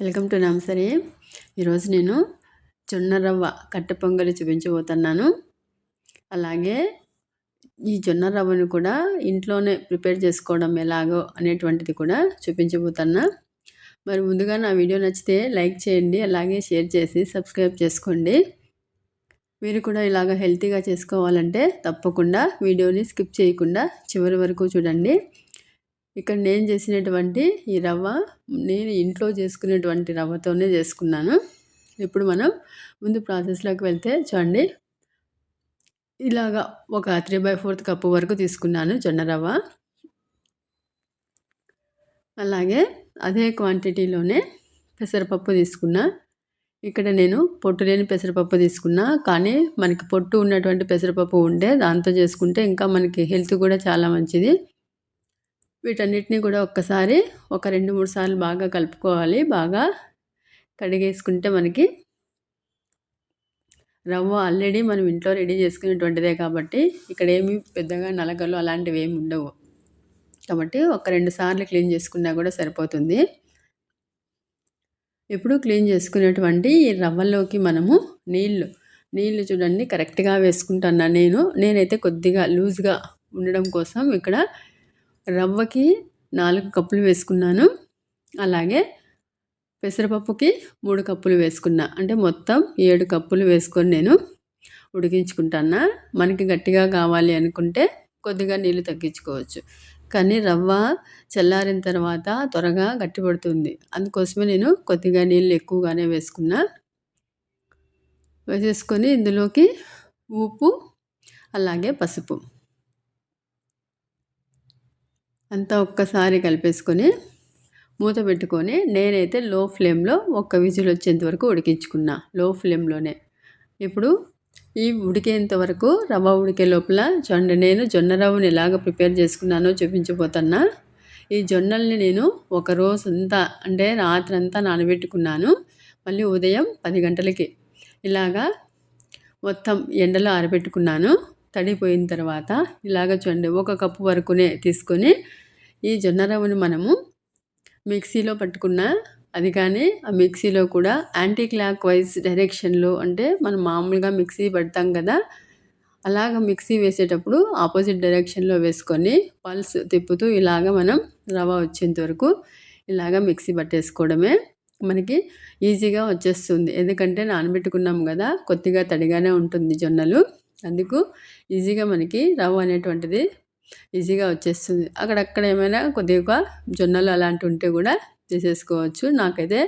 Welcome to నమసరి. ఈరోజు నేను జొన్న రవ్వ కట్టె పొంగలి చూపించబోతున్నాను. అలాగే ఈ జొన్న రవ్వను కూడా ఇంట్లోనే ప్రిపేర్ చేసుకోవడం ఎలాగో అనేటువంటిది కూడా చూపించబోతున్నా. మరి ముందుగా నా వీడియో నచ్చితే లైక్ చేయండి అలాగే షేర్ చేసి సబ్స్క్రైబ్ చేసుకోండి. మీరు కూడా ఇలాగ హెల్తీగా చేసుకోవాలంటే తప్పకుండా వీడియోని స్కిప్ చేయకుండా చివరి వరకు చూడండి. ఇక్కడ నేను చేసినటువంటి ఈ రవ్వ నేను ఇంట్లో చేసుకునేటువంటి రవ్వతోనే చేసుకున్నాను. ఇప్పుడు మనం ముందు ప్రాసెస్లోకి వెళ్తే చూడండి. ఇలాగా ఒక త్రీ బై ఫోర్త్ కప్పు వరకు తీసుకున్నాను జొన్న రవ్వ. అలాగే అదే క్వాంటిటీలోనే పెసరపప్పు తీసుకున్నా. ఇక్కడ నేను పొట్టు లేని పెసరపప్పు తీసుకున్నా. కానీ మనకి పొట్టు ఉన్నటువంటి పెసరపప్పు ఉండే దాంతో చేసుకుంటే ఇంకా మనకి హెల్త్ కూడా చాలా మంచిది. వీటన్నిటిని కూడా ఒక్కసారి ఒక రెండు మూడు సార్లు బాగా కలుపుకోవాలి. బాగా కడిగేసుకుంటే మనకి రవ్వ ఆల్రెడీ మనం ఇంట్లో రెడీ చేసుకునేటువంటిదే కాబట్టి ఇక్కడ ఏమి పెద్దగా నలగలు అలాంటివి ఏమి ఉండవు. కాబట్టి ఒక రెండు సార్లు క్లీన్ చేసుకున్నా కూడా సరిపోతుంది. ఇప్పుడు క్లీన్ చేసుకునేటువంటి ఈ రవ్వలోకి మనము నీళ్ళు నీళ్ళు చూడండి కరెక్ట్గా వేసుకుంటున్నా నేను. నేనైతే కొద్దిగా లూజ్గా ఉండడం కోసం ఇక్కడ రవ్వకి నాలుగు కప్పులు వేసుకున్నాను. అలాగే పెసరపప్పుకి మూడు కప్పులు వేసుకున్నా. అంటే మొత్తం ఏడు కప్పులు వేసుకొని నేను ఉడికించుకుంటాను మనకి గట్టిగా కావాలి అనుకుంటే కొద్దిగా నీళ్ళు తగ్గించుకోవచ్చు. కానీ రవ్వ చల్లారిన తర్వాత త్వరగా గట్టిపడుతుంది. అందుకోసమే నేను కొద్దిగా నీళ్ళు ఎక్కువగానే వేసుకున్నా. వేసేసుకొని ఇందులోకి ఉప్పు అలాగే పసుపు. అంతా ఒక్కసారి కలిపేసుకొని మూత పెట్టుకొని నేనైతే లో ఫ్లేమ్లో ఒక్క విజిల్ వచ్చేంత వరకు ఉడికించుకున్నా లో ఫ్లేమ్లోనే. ఇప్పుడు ఈ ఉడికేంత వరకు రవ్వ ఉడికే లోపల చూడండి నేను జొన్న రవ్వని ఎలాగ ప్రిపేర్ చేసుకున్నానో చూపించబోతున్నా. ఈ జొన్నల్ని నేను ఒక రోజు అంతా అంటే రాత్రి అంతా నానబెట్టుకున్నాను. మళ్ళీ ఉదయం పది గంటలకి ఇలాగా మొత్తం ఎండలో ఆరబెట్టుకున్నాను. తడిపోయిన తర్వాత ఇలాగ చూడండి ఒక కప్పు వరకునే తీసుకొని ఈ జొన్న రవ్వను మనము మిక్సీలో పట్టుకున్న అది కానీ ఆ మిక్సీలో కూడా యాంటీ క్లాక్ వైజ్ డైరెక్షన్లో అంటే మనం మామూలుగా మిక్సీ పడతాం కదా అలాగ మిక్సీ వేసేటప్పుడు ఆపోజిట్ డైరెక్షన్లో వేసుకొని పల్స్ తిప్పుతూ ఇలాగ మనం రవ్వ వచ్చేంత వరకు ఇలాగ మిక్సీ పట్టేసుకోవడమే మనకి ఈజీగా వచ్చేస్తుంది. ఎందుకంటే నానబెట్టుకున్నాం కదా కొద్దిగా తడిగానే ఉంటుంది జొన్నలు. అందుకు ఈజీగా మనకి రవ్వ అనేటువంటిది ఈజీగా వచ్చేస్తుంది. అక్కడక్కడ ఏమైనా కొద్దిగా జొన్నలు అలాంటివి ఉంటే కూడా తీసేసుకోవచ్చు నాకైతే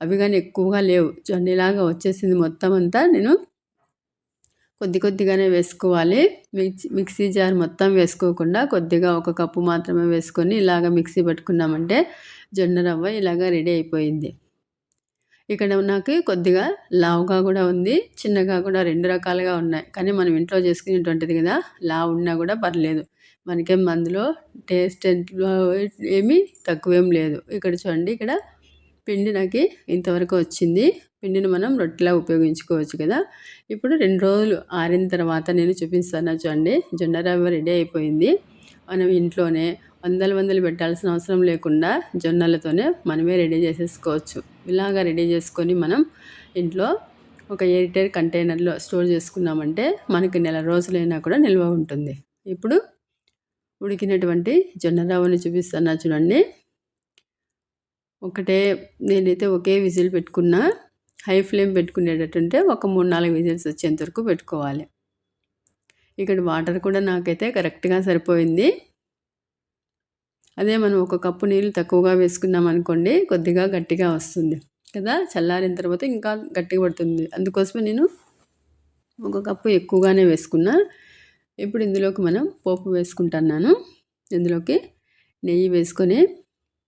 అవి కానీ ఎక్కువగా లేవు. జొన్నలాగా వచ్చేసింది మొత్తం అంతా. నేను కొద్ది కొద్దిగానే వేసుకోవాలి. మిక్సీ మిక్సీ జార్ మొత్తం వేసుకోకుండా కొద్దిగా ఒక కప్పు మాత్రమే వేసుకొని ఇలాగ మిక్సీ పట్టుకున్నామంటే జొన్న రవ్వ ఇలాగ రెడీ అయిపోయింది. ఇక్కడ నాకు కొద్దిగా లావుగా కూడా ఉంది. చిన్నగా కూడా రెండు రకాలుగా ఉన్నాయి. కానీ మనం ఇంట్లో చేసుకునేటువంటిది కదా లావు ఉన్నా కూడా పర్లేదు. మనకేం అందులో టేస్ట్ ఏమీ తక్కువేం లేదు. ఇక్కడ చూడండి ఇక్కడ పిండి నాకు ఇంతవరకు వచ్చింది. పిండిని మనం రొట్టెలా ఉపయోగించుకోవచ్చు కదా. ఇప్పుడు రెండు రోజులు ఆరిన తర్వాత నేను చూపిస్తాను చూడండి. జొన్న రవ్వ రెడీ అయిపోయింది. మనం ఇంట్లోనే వందలు వందలు పెట్టాల్సిన అవసరం లేకుండా జొన్నలతోనే మనమే రెడీ చేసేసుకోవచ్చు. ఇలాగా రెడీ చేసుకొని మనం ఇంట్లో ఒక ఎయిర్ కంటైనర్లో స్టోర్ చేసుకున్నామంటే మనకి నెల రోజులైనా కూడా నిల్వ ఉంటుంది. ఇప్పుడు ఉడికినటువంటి జొన్న రవ్వని చూపిస్తున్నా చూడండి. ఒకటే నేనైతే ఒకే విజిల్ పెట్టుకున్నా హై ఫ్లేమ్ పెట్టుకునేటట్టుంటే ఒక మూడు నాలుగు విజిల్స్ వచ్చేంత వరకు పెట్టుకోవాలి. ఇక్కడ వాటర్ కూడా నాకైతే కరెక్ట్గా సరిపోయింది. అదే మనం ఒక కప్పు నీళ్ళు తక్కువగా వేసుకున్నాం అనుకోండి కొద్దిగా గట్టిగా వస్తుంది కదా? చల్లారిన తర్వాత ఇంకా గట్టిగా పడుతుంది. అందుకోసమే నేను ఒక కప్పు ఎక్కువగానే వేసుకున్నా. ఇప్పుడు ఇందులోకి మనం పోపు వేసుకుంటున్నాను. ఇందులోకి నెయ్యి వేసుకొని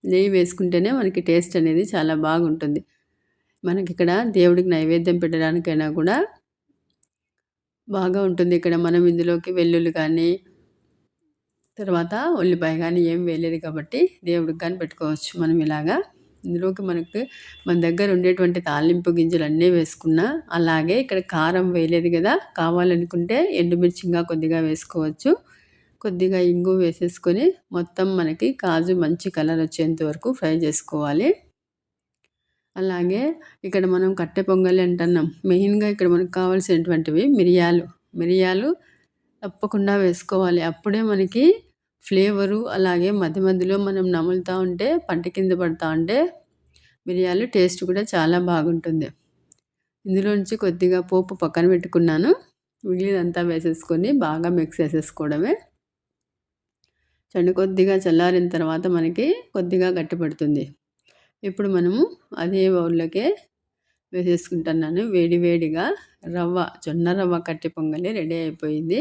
నెయ్యి వేసుకుంటేనే మనకి టేస్ట్ అనేది చాలా బాగుంటుంది. మనకి ఇక్కడ దేవుడికి నైవేద్యం పెట్టడానికైనా కూడా బాగా ఉంటుంది. ఇక్కడ మనం ఇందులోకి వెల్లుల్లి కానీ తర్వాత ఉల్లిపాయ కానీ ఏం వేయలేదు కాబట్టి దేవుడికి కానీ పెట్టుకోవచ్చు మనం ఇలాగా. ఇందులోకి మనకు మన దగ్గర ఉండేటువంటి తాలింపు గింజలు అన్నీ వేసుకున్నా అలాగే ఇక్కడ కారం వేయలేదు కదా కావాలనుకుంటే ఎండుమిర్చి ఇంకా కొద్దిగా వేసుకోవచ్చు. కొద్దిగా ఇంగు వేసేసుకొని మొత్తం మనకి కాజు మంచి కలర్ వచ్చేంత వరకు ఫ్రై చేసుకోవాలి. అలాగే ఇక్కడ మనం కట్టె పొంగలి అంటున్నాం. మెయిన్గా ఇక్కడ మనకు కావాల్సినటువంటివి మిరియాలు. మిరియాలు తప్పకుండా వేసుకోవాలి. అప్పుడే మనకి ఫ్లేవరు అలాగే మధ్య మధ్యలో మనం నములుతూ ఉంటే పంట కింద పడుతూ ఉంటే మిరియాలు టేస్ట్ కూడా చాలా బాగుంటుంది. ఇందులో నుంచి కొద్దిగా పోపు పక్కన పెట్టుకున్నాను. మిగిలినంతా వేసేసుకొని బాగా మిక్స్ చేసేసుకోవడమే. చెండు కొద్దిగా చల్లారిన తర్వాత మనకి కొద్దిగా గట్టిపడుతుంది ఇప్పుడు మనము అదే బౌల్లోకే వేసేసుకుంటున్నాను. వేడి వేడిగా రవ్వ జొన్న రవ్వ కట్టి పొంగలి రెడీ అయిపోయింది.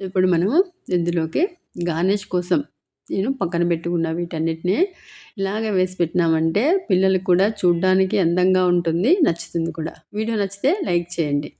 ఇప్పుడు మనము ఇందులోకి గార్నిష్ కోసం నేను పక్కన పెట్టుకున్న వీటన్నిటిని ఇలాగ వేసి పెట్టినామంటే పిల్లలకు కూడా చూడ్డానికి అందంగా ఉంటుంది నచ్చుతుంది కూడా. వీడియో నచ్చితే లైక్ చేయండి.